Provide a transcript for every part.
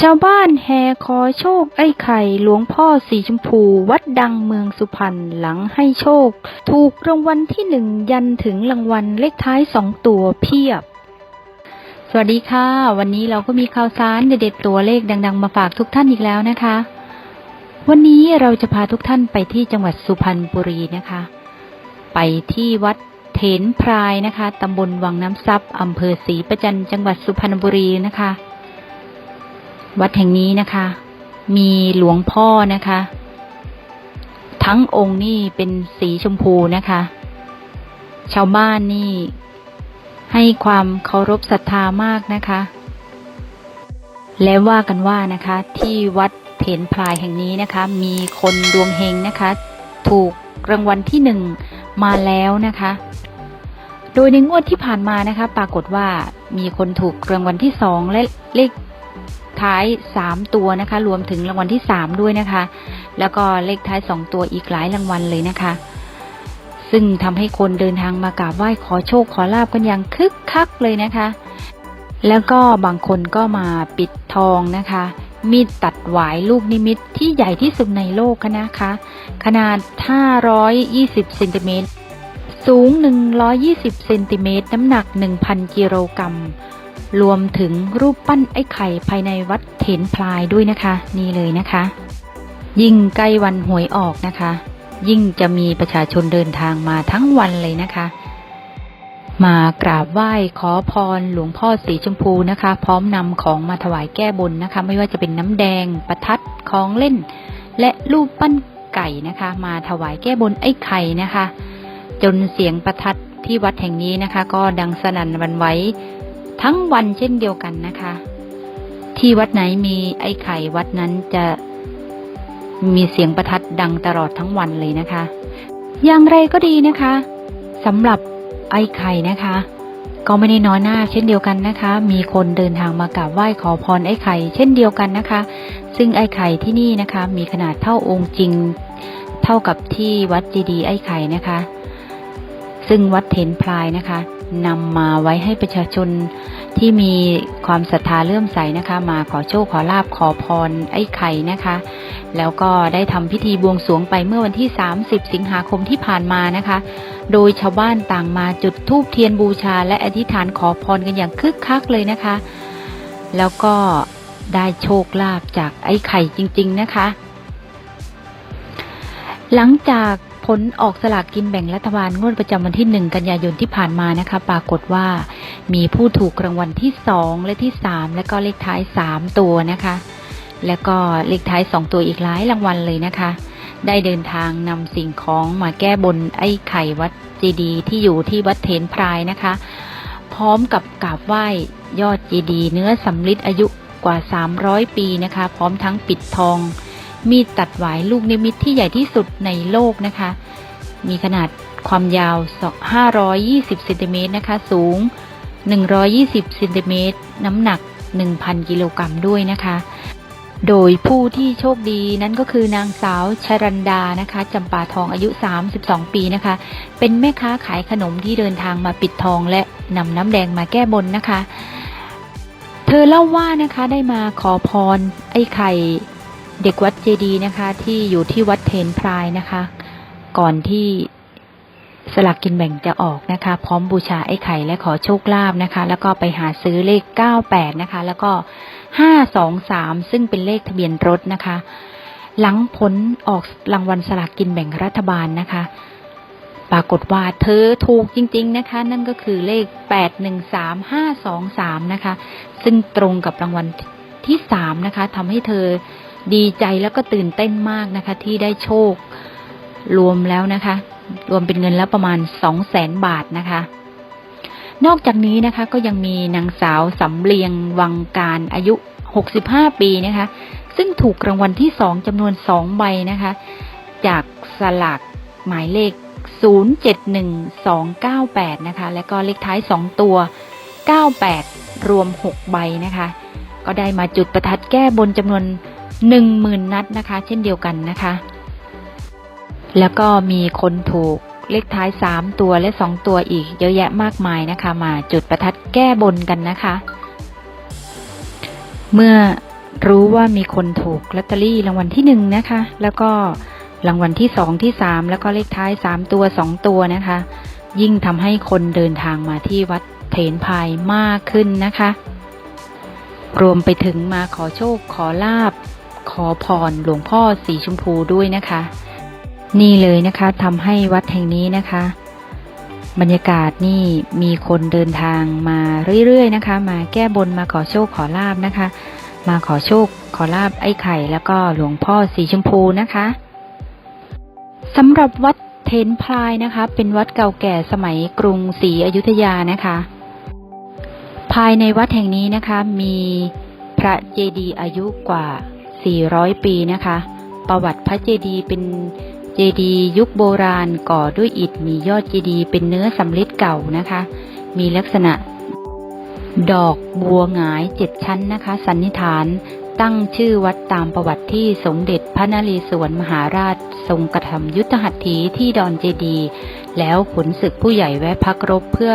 ชาวบ้านแห่ขอโชคไอ้ไข่หลวงพ่อสีชมพูวัดดังเมืองสุพรรณหลังให้โชค ถูกรางวัลที่หนึ่งยันถึงรางวัลเลขท้ายสองตัวเพียบ สวัสดีค่ะ วันนี้เราก็มีข่าวสารเด็ดๆตัวเลขดัง ๆ มาฝากทุกท่านอีกแล้วนะคะ วันนี้เราจะพาทุกท่านไปที่จังหวัดสุพรรณบุรีนะคะ ไปที่วัดเถนพรายนะคะตำบลวังน้ำซับอำเภอศรีประจันจังหวัดสุพรรณบุรีนะคะ วัดแห่งนี้นะคะ มีหลวงพ่อนะคะ ทั้งองค์นี่เป็นสีชมพูนะคะ ชาวบ้านนี่ ให้ความเคารพศรัทธามากนะคะ และว่ากันว่านะคะ ที่วัดเถนพรายแห่งนี้นะคะ มีคนดวงเฮงนะคะ ถูกรางวัลที่หนึ่งมาแล้วนะคะ โดยในงวดที่ผ่านมานะคะ ปรากฏว่ามีคนถูกรางวัลที่สองและเลข ท้ายสามตัวนะคะ รวมถึงรางวัลที่สามด้วยนะคะ แล้วก็เลขท้ายสองตัวอีกหลายรางวัลเลยนะคะ ซึ่งทำให้คนเดินทางมากราบไหว้ขอโชคขอลาบกันอย่างคึกคักเลยนะคะ แล้วก็บางคนก็มาปิดทองนะคะ มีดตัดหวายลูกนิมิตที่ใหญ่ที่สุดในโลกนะคะ ขนาด 520เซนติเมตรสูง 120 เซนติเมตร น้ำหนัก 1,000 กิโลกรัม รวมถึงรูปปั้นไอ้ไข่ภายในวัดเถนพลายด้วยนะคะ นี่เลยนะคะ ยิ่งใกล้วันหวยออกนะคะ ยิ่งจะมีประชาชนเดินทางมาทั้งวันเลยนะคะ มากราบไหว้ขอพรหลวงพ่อสีชมพูนะคะ พร้อมนำของมาถวายแก้บนนะคะ ไม่ว่าจะเป็นน้ำแดงประทัดของเล่น และรูปปั้นไก่นะคะ มาถวายแก้บนไอ้ไข่นะคะ จนเสียงประทัดที่วัดแห่งนี้นะคะ ก็ดังสนั่นวันไหว ทั้งวันเช่นเดียวกันนะคะ ที่วัดไหนมีไอ้ไข่วัดนั้นจะมีเสียงประทัดดังตลอดทั้งวันเลยนะคะ อย่างไรก็ดีนะคะสำหรับไอ้ไข่นะคะ ก็ไม่ได้น้อยหน้าเช่นเดียวกันนะคะ มีคนเดินทางมากราบไหว้ขอพรไอ้ไข่เช่นเดียวกันนะคะ ซึ่งไอ้ไข่ที่นี่นะคะ มีขนาดเท่าองค์จริง เท่ากับที่วัดเจดีไอ้ไข่นะคะ ซึ่งวัดเถนพลายนะคะ นำมาไว้ให้ประชาชนที่มีความศรัทธาเลื่อมใสนะคะ มาขอโชคขอลาบขอพรไอ้ไข่นะคะ แล้วก็ได้ทำพิธีบวงสรวงไปเมื่อวันที่ 30 สิงหาคมที่ผ่านมานะคะ โดยชาวบ้านต่างมาจุดธูปเทียนบูชา และอธิษฐานขอพรกันอย่างคึกคักเลยนะคะ แล้วก็ได้โชคลาภจากไอ้ไข่จริง ๆนะคะ หลังจาก ผลออกสลากกินแบ่งรัฐบาลงวดประจำวันที่ 1 กันยายนที่ผ่านมานะคะ ปรากฏว่ามีผู้ถูกรางวัลที่ 2 และที่ 3 และก็เลขท้าย 3 ตัวนะคะ แล้วก็เลขท้าย 2 ตัวอีกหลายรางวัลเลยนะคะ ได้เดินทางนำสิ่งของมาแก้บนไอ้ไข่วัดเจดีที่อยู่ที่วัดเถนพรายนะคะ พร้อมกับกราบไหว้ยอดเจดีเนื้อสำริดอายุกว่า 300 ปีนะคะ พร้อมทั้งปิดทอง มีดตัดหวายลูกนิมิตที่ใหญ่ที่สุดในโลกนะคะ มีขนาดความยาว 520เซนติเมตรนะคะ สูง 120เซนติเมตร น้ำหนัก 1,000 กิโลกรัมด้วยนะคะ โดยผู้ที่โชคดีนั้นก็คือนางสาวชรันดานะคะจำปาทองอายุ 32 ปีนะคะ เป็นแม่ค้าขายขนมที่เดินทางมาปิดทองและนำน้ำแดงมาแก้บนนะคะ เธอเล่าว่านะคะได้มาขอพรไอ้ไข่ เด็กวัดเจดีย์นะคะ ที่อยู่ที่วัดเทนพรายนะคะ ก่อนที่สลากกินแบ่งจะออกนะคะ พร้อมบูชาไอ้ไข่และขอโชคลาภนะคะ แล้วก็ไปหาซื้อเลข 98 นะคะ แล้วก็ 523 ซึ่งเป็นเลขทะเบียนรถนะคะ หลังผลออกรางวัลสลากกินแบ่งรัฐบาลนะคะ ปรากฏว่าเธอถูกจริง ๆ นะคะ นั่นก็คือเลข 813523 นะคะ ซึ่งตรงกับรางวัลที่สามนะคะทำให้เธอ ดีใจแล้วก็ตื่นเต้นมากนะคะ ที่ได้โชค รวมแล้วนะคะ รวมเป็นเงินแล้วประมาณสองแสนบาทนะคะ นอกจากนี้นะคะ ก็ยังมีนางสาวสำเลียงวังการอายุ 65 ปีนะคะ ซึ่งถูกรางวัลที่สองจำนวนสองใบนะคะ จากสลากหมายเลข 071298 นะคะ และก็เลขท้าย 2 ตัว 98 รวม 6 ใบนะคะ ก็ได้มาจุดประทัดแก้บนจำนวน 10,000 นัดนะคะ เช่นเดียวกันนะคะ แล้วก็มีคนถูกเลขท้าย 3 ตัวและ 2 ตัวอีกเยอะแยะมากมายนะคะ มาจุดประทัดแก้บนกันนะคะ เมื่อรู้ว่ามีคนถูกลอตเตอรี่รางวัลที่หนึ่งนะคะ แล้วก็รางวัลที่สองที่สามแล้วก็เลขท้ายสามตัวสองตัวนะคะ ยิ่งทำให้คนเดินทางมาที่วัดเถนพายมากขึ้นนะคะ รวมไปถึงมาขอโชคขอลาบ ขอพรหลวงพ่อสีชมพูด้วยนะคะ นี่เลยนะคะทำให้วัดแห่งนี้นะคะ บรรยากาศนี่มีคนเดินทางมาเรื่อยๆนะคะ มาแก้บนมาขอโชคขอลาบนะคะ มาขอโชคขอลาบไอ้ไข่ แล้วก็หลวงพ่อสีชมพูนะคะสำหรับวัดเทนพลายนะคะ เป็นวัดเก่าแก่สมัยกรุงศรีอยุธยานะคะ ภายในวัดแห่งนี้นะคะมีพระเจดีย์อายุกว่า 400 ปีนะคะ ประวัติพระเจดีย์เป็นเจดีย์ยุคโบราณก่อด้วยอิฐมียอดเจดีย์เป็นเนื้อสำริดเก่านะคะ มีลักษณะ ดอกบัวหงายเจ็ดชั้นนะคะ สันนิษฐานตั้งชื่อวัดตามประวัติที่สมเด็จพระนเรศวรมหาราช ทรงกระทำยุทธหัตถีที่ดอนเจดีย์แล้วขุนศึกผู้ใหญ่แวะพักรบเพื่อ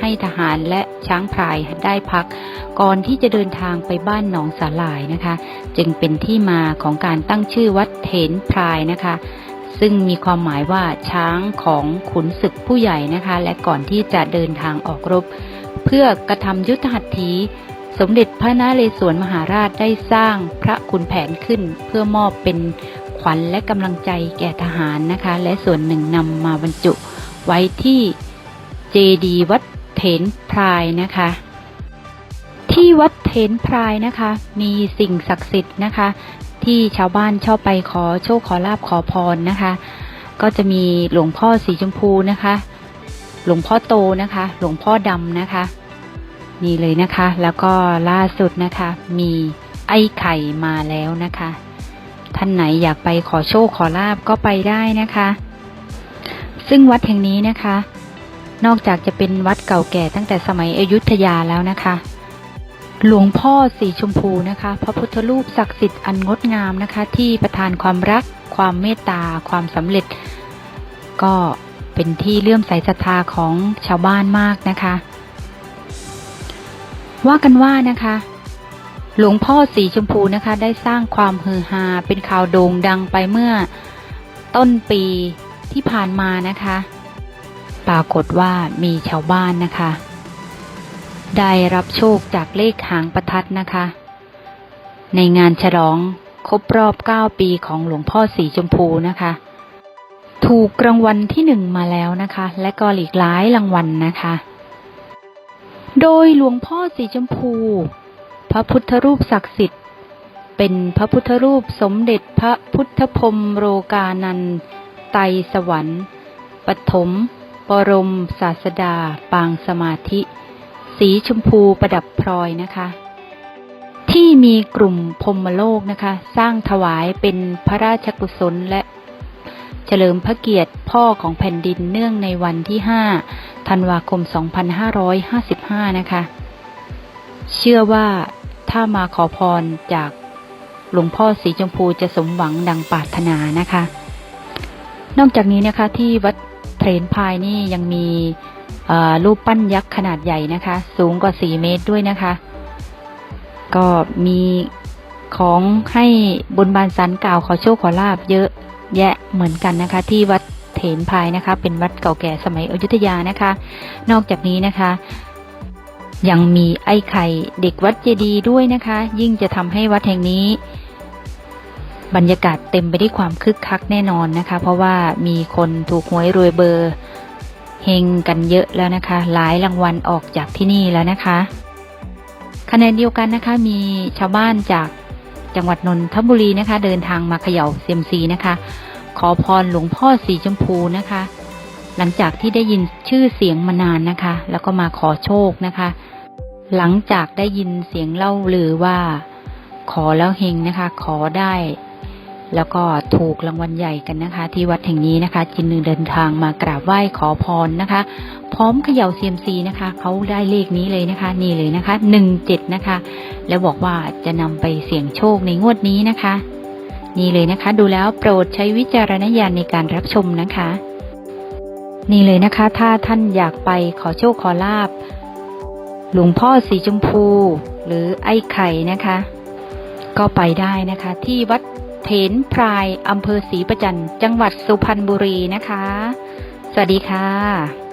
ให้ทหารและช้างพลายได้พัก ก่อนที่จะเดินทางไปบ้านหนองสาหลายนะคะ จึงเป็นที่มาของการตั้งชื่อวัดเถนพลายนะคะ ซึ่งมีความหมายว่าช้างของขุนศึกผู้ใหญ่นะคะ และก่อนที่จะเดินทางออกรบ เพื่อกระทำยุทธหัตถีสมเด็จพระนเรศวรมหาราชได้สร้างพระขุนแผนขึ้น เพื่อมอบเป็นขวัญและกำลังใจแก่ทหารนะคะ และส่วนหนึ่งนำมาบรรจุไว้ที่เจดีย์วัด เถนพรายนะคะ ที่วัดเถนพรายนะคะ มีสิ่งศักดิ์สิทธิ์นะคะ ที่ชาวบ้านชอบไปขอโชคขอลาบขอพรนะคะ ก็จะมีหลวงพ่อสีชมพูนะคะ หลวงพ่อโตนะคะ หลวงพ่อดำนะคะนี่เลยนะคะ แล้วก็ล่าสุดนะคะ มีไอ้ไข่มาแล้วนะคะ ท่านไหนอยากไปขอโชคขอลาบก็ไปได้นะคะ ซึ่งวัดแห่งนี้นะคะ นอกจากจะเป็นวัดเก่าแก่ตั้งแต่สมัยอยุธยาแล้วนะคะ หลวงพ่อสีชมพูนะคะ พระพุทธรูปศักดิ์สิทธิ์อันงดงามนะคะ ที่ประทานความรัก ความเมตตา ความสำเร็จ ก็เป็นที่เลื่อมใสศรัทธาของชาวบ้านมากนะคะ ว่ากันว่านะคะหลวงพ่อสีชมพูนะคะ ได้สร้างความฮือฮาเป็นข่าวโด่งดังไปเมื่อต้นปีที่ผ่านมานะคะ ปรากฏว่ามีชาวบ้านนะคะ ได้รับโชคจากเลขหางประทัดนะคะ ในงานฉลองครบรอบ 9 ปีของหลวงพ่อสีชมพูนะคะ ถูกรางวัลที่หนึ่งมาแล้วนะคะ และก็หลีกหลายรางวัลนะคะ โดยหลวงพ่อสีชมพู พระพุทธรูปศักดิ์สิทธิ์ เป็นพระพุทธรูปสมเด็จพระพุทธพรมโรกานันไตสวรรค์ปฐม บรมศาสดา ปางสมาธิ สีชมพูประดับพลอยนะคะ ที่มีกลุ่มพรมโลกนะคะ สร้างถวายเป็นพระราชกุศลและเฉลิมพระเกียรติพ่อของแผ่นดินเนื่องในวันที่ 5 ธันวาคม 2555 นะคะ เชื่อว่าถ้ามาขอพรจากหลวงพ่อสีชมพูจะสมหวังดังปรารถนานะคะ นอกจากนี้นะคะที่วัด รนพายนี่ยังมีรูปปั้นยักษ์ขนาดใหญ่นะคะ สูงกว่า 4 เมตรด้วยนะคะ ก็มีของให้บนบานสันกล่าวขอโชคขอลาบเยอะแยะเหมือนกันนะคะ ที่วัดเถนพายนะคะ เป็นวัดเก่าแก่สมัยอยุธยานะคะ นอกจากนี้นะคะ ยังมีไอ้ไข่เด็กวัดเจดีย์ด้วยนะคะ ยิ่งจะทำให้วัดแห่งนี้ บรรยากาศเต็มไปด้วยความคึกคักแน่นอนนะคะ เพราะว่ามีคนถูกหวยรวยเบอร์เฮงกันเยอะแล้วนะคะ หลายรางวัลออกจากที่นี่แล้วนะคะขณะเดียวกันนะคะ มีชาวบ้านจากจังหวัดนนทบุรีนะคะ เดินทางมาเขย่าเซียมซีนะคะ ขอพรหลวงพ่อสีชมพูนะคะ หลังจากที่ได้ยินชื่อเสียงมานานนะคะ แล้วก็มาขอโชคนะคะ หลังจากได้ยินเสียงเล่าลือว่า ขอแล้วเฮงนะคะ ขอได้ แล้วก็ถูกรางวัลใหญ่กันนะคะ ที่วัดแห่งนี้นะคะ จินหนึ่งเดินทางมากราบไหว้ขอพรนะคะ พร้อมเขย่าเซียมซีนะคะเขาได้เลขนี้เลยนะคะ นี่เลยนะคะหนึ่งเจ็ดนะคะ แล้วบอกว่าจะนำไปเสี่ยงโชคในงวดนี้นะคะ นี่เลยนะคะ ดูแล้วโปรดใช้วิจารณญาณในการรับชมนะคะ นี่เลยนะคะ ถ้าท่านอยากไปขอโชคขอลาบหลวงพ่อสีชมพู หรือไอ้ไข่นะคะ ก็ไปได้นะคะ ที่วัด เถนพรายอำเภอศรีประจันต์จังหวัดสุพรรณบุรีนะคะ สวัสดีค่ะ